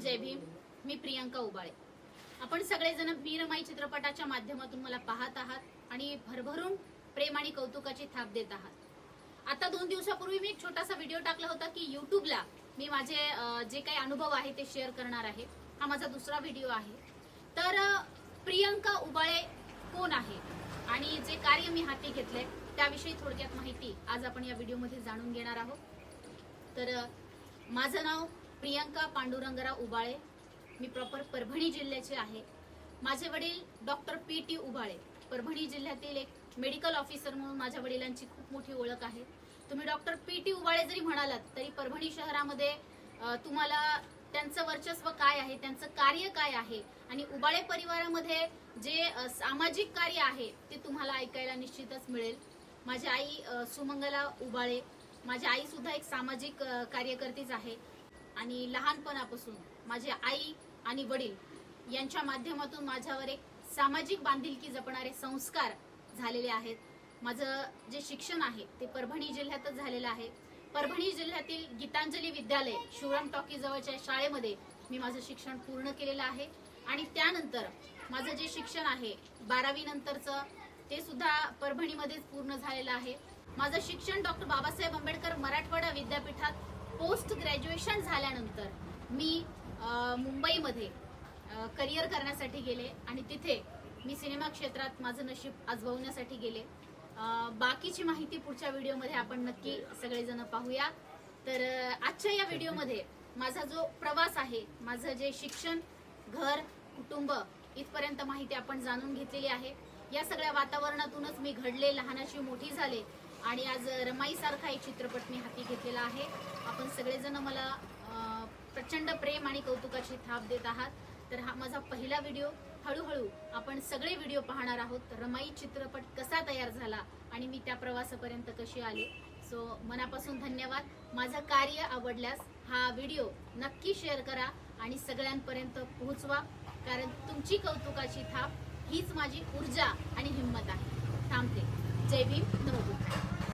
जय भीम मी प्रियंका उबाळे. आपण सगळेजण वीरमाई चित्रपटाच्या माध्यमातून मला पाहत आहात आणि भरभरून प्रेम आणि कौतुकाची थाप देत आहात. आता दोन दिवसापूर्वी मी एक छोटासा व्हिडिओ टाकला होता की युट्यूबला मी माझे जे काही अनुभव आहे ते शेअर करणार आहे. हा माझा दुसरा व्हिडिओ आहे. तर प्रियंका उबाळे कोण आहे आणि जे कार्य मी हाती घेतलंय त्याविषयी थोडक्यात माहिती आज आपण या व्हिडिओमध्ये जाणून घेणार आहोत. तर माझं नाव प्रियंका पांडुरंगराव उबाळे. मी प्रॉपर परभणी जिल्ह्याचे आहे. माझे वडील doctor P T Ubale. Parbhani जिल्ह्यातील एक मेडिकल ऑफिसर म्हणून माझ्या वडिलांची खूप मोठी ओळख आहे. तुम्ही डॉक्टर पी टी उबाळे जरी म्हणालात तरी परभणी शहरामध्ये तुम्हाला त्यांचं वर्चस्व काय आहे त्यांचं कार्य काय आहे? आणि उबाळे परिवारामध्ये जे सामाजिक कार्य आहे ते तुम्हाला ऐकायला निश्चितच मिळेल. माझी आई सुमंगला उबाळे. माझी आई सुद्धा एक सामाजिक कार्यकर्तीच आहे. आणि लहानपणापासून माझे आई आणि वडील यांच्या माध्यमातून माझ्यावर एक सामाजिक बांधिलकी जपणारे संस्कार झालेले आहेत. माझं जे शिक्षण आहे ते परभणी जिल्ह्यातच झालेलं आहे. परभणी जिल्ह्यातील गीतांजली विद्यालय शिवराम टॉकी जवळच्या शाळेमध्ये मी माझं शिक्षण पूर्ण केलेलं आहे. आणि त्यानंतर माझं जे शिक्षण आहे बारावी नंतरचं ते सुद्धा परभणीमध्येच पूर्ण झालेलं आहे. माझं शिक्षण डॉक्टर बाबासाहेब आंबेडकर मराठवाडा विद्यापीठात पोस्ट ग्रॅज्युएशन झाल्यानंतर मी मुंबईमध्ये करिअर करण्यासाठी गेले आणि तिथे मी सिनेमा क्षेत्रात माझं नशीब आजवण्यासाठी गेले. बाकीची माहिती पुढच्या व्हिडिओमध्ये आपण नक्की सगळेजण पाहूया. तर आजच्या या व्हिडिओमध्ये माझा जो प्रवास आहे माझं जे शिक्षण घर कुटुंब इथपर्यंत माहिती आपण जाणून घेतलेली आहे. या सगळ्या वातावरणातूनच मी घडले लहानाची मोठी झाले. आणि आज रमाईसारखा एक चित्रपट मी हाती घेतलेला आहे. आपण सगळेजण मला प्रचंड प्रेम आणि कौतुकाची थाप देत आहात. तर हा माझा पहिला व्हिडिओ. हळूहळू आपण सगळे व्हिडिओ पाहणार आहोत. रमाई चित्रपट कसा तयार झाला आणि मी त्या प्रवासापर्यंत कशी आले? सो मनापासून धन्यवाद. माझं कार्य आवडल्यास हा व्हिडिओ नक्की शेअर करा आणि सगळ्यांपर्यंत पोहोचवा कारण तुमची कौतुकाची थाप हीच माझी ऊर्जा आणि हिंमत आहे. थांबते. जय भीम नमो बुद्धाय.